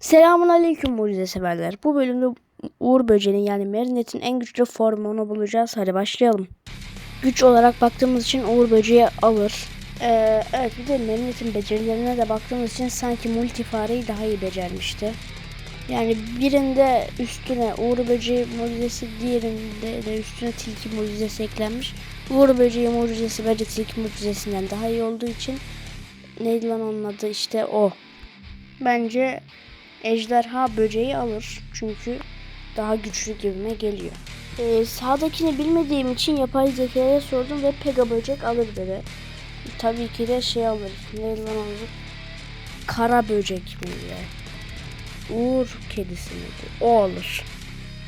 Selamun aleyküm mucize severler. Bu bölümde Uğur Böceği'nin yani Marinette'in en güçlü formunu bulacağız. Hadi başlayalım. Güç olarak baktığımız için Uğur Böceği alır. Ee, evet bir de Marinette'in becerilerine de baktığımız için sanki multifareyi daha iyi becermişti. Yani birinde üstüne Uğur Böceği mucizesi, diğerinde de üstüne Tilki mucizesi eklenmiş. Uğur Böceği mucizesi bence Tilki mucizesinden daha iyi olduğu için neydi lan onun adı işte o. Bence ejderha böceği alır. Çünkü daha güçlü gibime geliyor. Ee, sağdakini bilmediğim için yapay zekaya sordum ve pega böcek alır dedi. Tabii ki de şey alır. Neydi lan adı? Kara böcek miydi? Uğur kedisi miydi? O alır.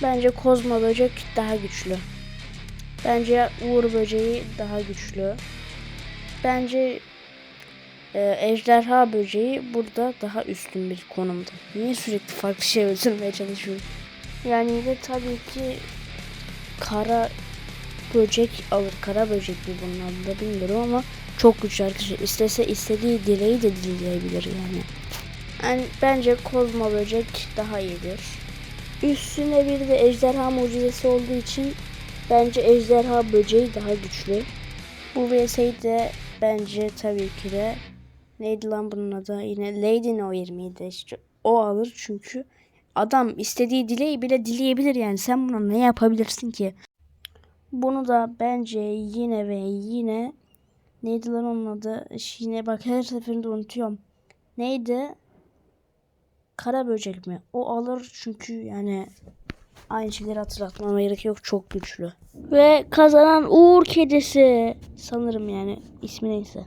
Bence kozma böcek daha güçlü. Bence Uğur böceği daha güçlü. Bence ee, ejderha böceği burada daha üstün bir konumda. Niye sürekli farklı şey öldürmeye çalışıyorum? Yani de tabii ki kara böcek alır. Kara böcek mi bunun adı da bilmiyorum ama çok güçlü arkadaşlar. İstese istediği dileği de dileyebilir yani. Yani bence kozma böcek daha iyidir. Üstüne bir de ejderha mucizesi olduğu için bence ejderha böceği daha güçlü. Bu VS'yi de bence tabii ki de Neydi lan bunun adı? Yine Lady No 20'ydi işte. O alır çünkü adam istediği dileği bile dileyebilir yani. Sen buna ne yapabilirsin ki? Bunu da bence yine ve yine neydi lan onun adı? Yine bak her seferinde unutuyorum. Neydi? Kara böcek mi? O alır çünkü yani aynı şeyleri hatırlatmama gerek yok. Çok güçlü. Ve kazanan Uğur kedisi. Sanırım yani ismi neyse.